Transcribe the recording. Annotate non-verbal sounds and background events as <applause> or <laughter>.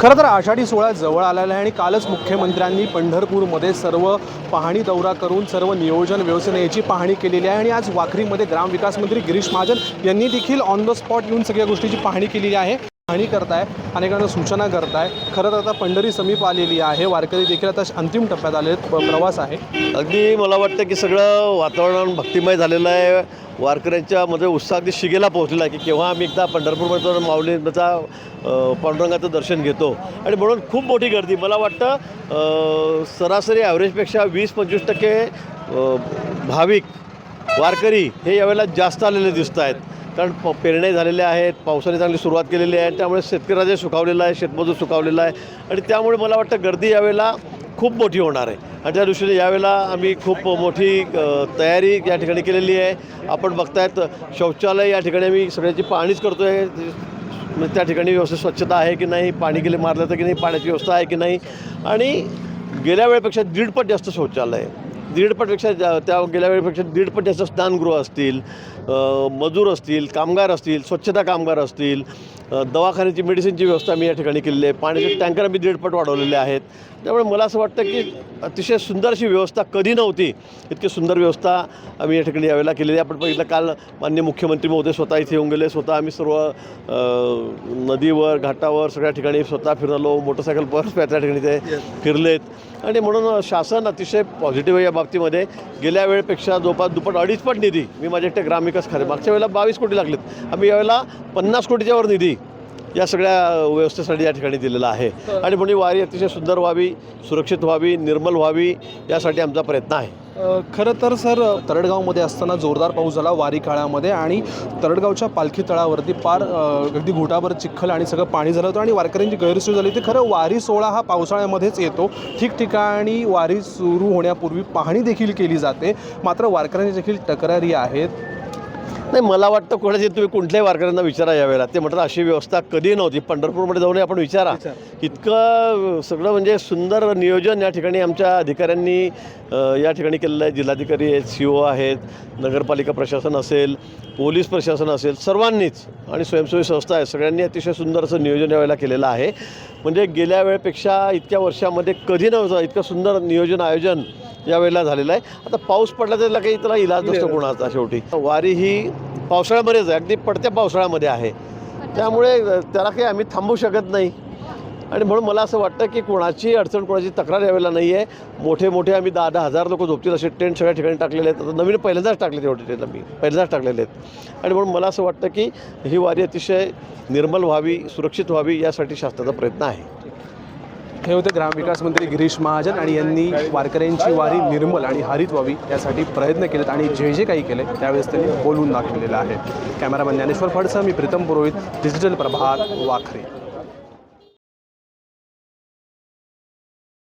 खरं तर आषाढी सोहळा जवळ आलेला आहे आणि कालच मुख्यमंत्र्यांनी पंढरपूरमध्ये सर्व पाहणी दौरा करून सर्व नियोजन व्यवस्थेची पाहणी केलेली आहे. आणि आज वाखरीमध्ये ग्रामविकास मंत्री गिरीश महाजन यांनी देखील ऑन द स्पॉट येऊन सगळ्या गोष्टीची पाहणी केलेली आहे. पाहणी करताय अनेकांना सूचना करताय. खरं तर आता पंढरी समीप आलेली आहे. वारकरी देखील आता अंतिम टप्प्यात आले आहेत. प्रवास आहे. अगदी मला वाटतं की सगळं वातावरण भक्तिमय झालेलं आहे. वारकऱ्यांच्या मध्ये उत्साह अगदी शिगेला पोहोचलेला आहे की केव्हा आम्ही एकदा पंढरपूरमध्ये जाऊन माऊलींचा पांडुरंगाचं दर्शन घेतो. आणि म्हणून खूप मोठी गर्दी. मला वाटतं सरासरी ॲव्हरेजपेक्षा वीस पंचवीस टक्के भाविक वारकरी हे यावेळेला जास्त आलेले दिसत आहेत कारण प पेरणे झालेल्या आहेत पावसाने चांगली सुरुवात केलेली आहे त्यामुळे शेतकऱ्याचे सुखावलेला आहे शेतमजूर सुखावलेला आहे. आणि त्यामुळे मला वाटतं गर्दी यावेळेला खूप मोठी होणार आहे. आणि त्या दृष्टीने यावेळेला आम्ही खूप मोठी तयारी या ठिकाणी केलेली आहे. आपण बघतायत शौचालय या ठिकाणी आम्ही सगळ्याची पाहणीच करतो आहे म्हणजे त्या ठिकाणी व्यवस्थित स्वच्छता आहे की नाही पाणी गेले मारलं तर की नाही पाण्याची व्यवस्था आहे की नाही. आणि गेल्या वेळेपेक्षा दीडपट जास्त शौचालय आहे. दीडपटपेक्षा जा त्या गेल्या वेळेपेक्षा दीडपट जास्त स्नानगृह असतील मजूर असतील कामगार असतील स्वच्छता कामगार असतील दवाखान्याची मेडिसिनची व्यवस्था आम्ही या ठिकाणी केलेली आहे. पाण्याचे टँकर आम्ही दीडपट वाढवलेले आहेत. त्यामुळे मला असं वाटतं की अतिशय सुंदर अशी व्यवस्था कधी नव्हती इतकी सुंदर व्यवस्था आम्ही या ठिकाणी यावेळेला केलेली आहे. आपण बघितलं काल मान्य मुख्यमंत्री महोदय स्वतः इथे येऊन गेले. स्वतः आम्ही सर्व नदीवर घाटावर सगळ्या ठिकाणी स्वतः फिरलो. मोटरसायकल बस <laughs> त्या ठिकाणी ते फिरलेत. आणि म्हणून शासन अतिशय पॉझिटिव्ह आहे या बाबतीमध्ये. गेल्या वेळेपेक्षा जवळपास दुप्पट अडीचपट निधी मी माझ्या एकट्या ग्रामविकास खाते मागच्या वेळेला बावीस कोटी लागलेत. आम्ही यावेळेला पन्नास कोटीच्या वर निधी या सगळ्या व्यवस्थेसाठी या ठिकाणी दिलेला आहे. आणि म्हणून वारी अतिशय सुंदर व्हावी सुरक्षित व्हावी निर्मल व्हावी यासाठी आमचा प्रयत्न आहे. खरं तर सर तरडगावमध्ये असताना जोरदार पाऊस झाला वारी काळामध्ये आणि तरडगावच्या पालखी तळावरती पार अगदी घोटाभर चिखल आणि सगळं पाणी झालं होतं आणि वारकऱ्यांची गैरसोय झाली होती. खरं वारी सोहळा हा पावसाळ्यामध्येच येतो. ठिकठिकाणी वारी सुरू होण्यापूर्वी पाहणी देखील केली जाते. मात्र वारकऱ्यांच्या देखील तक्रारी आहेत. नाही मला वाटतं कोणाची तुम्ही कुठल्याही वारकऱ्यांना विचारा यावेळेला ते म्हणतात अशी व्यवस्था कधी नव्हती. पंढरपूरमध्ये जाऊन आपण विचारा. इतकं सगळं म्हणजे सुंदर नियोजन या ठिकाणी आमच्या अधिकाऱ्यांनी या ठिकाणी केलेलं आहे. जिल्हाधिकारी आहेत सी ओ आहेत नगरपालिका प्रशासन असेल पोलीस प्रशासन असेल सर्वांनीच आणि स्वयंसेवी संस्था आहेत सगळ्यांनी अतिशय सुंदर असं नियोजन यावेळेला केलेलं आहे. म्हणजे गेल्या वेळेपेक्षा इतक्या वर्षामध्ये कधी नव्हतं इतकं सुंदर नियोजन आयोजन यावेळेला झालेलं आहे. आता पाऊस पडला तर त्याला काही त्याला इलाज नसतो कोणाचा शेवटी. वारी ही पावसाळ्यामध्येच आहे. अगदी पडत्या पावसाळ्यामध्ये आहे. त्यामुळे त्याला काही आम्ही थांबवू शकत नाही. आणि म्हणून मला असं वाटतं की कोणाची अडचण कोणाची तक्रार यावेळेला नाही आहे मोठे मोठे आम्ही दहा दहा हजार लोक झोपतील असे टेंट सगळ्या ठिकाणी टाकलेले आहेत. आता नवीन पहिल्यांदाच टाकले तेवढे टेंट आम्ही. पहिल्यांदाच टाकलेले आहेत. आणि म्हणून मला असं वाटतं की ही वारी अतिशय निर्मल व्हावी सुरक्षित व्हावी यासाठी शासनाचा प्रयत्न आहे. हे होते ग्रामविकास मंत्री गिरीश महाजन आणि यांनी वारकऱ्यांची वारी निर्मल आणि हरित व्हावी यासाठी प्रयत्न केलेत आणि जे जे काही केले त्यावेळेस त्यांनी बोलून दाखवलेलं आहे. कॅमेरामॅन ज्ञानेश्वर फडसा मी प्रीतम पुरोहित डिजिटल प्रभात वाखरे.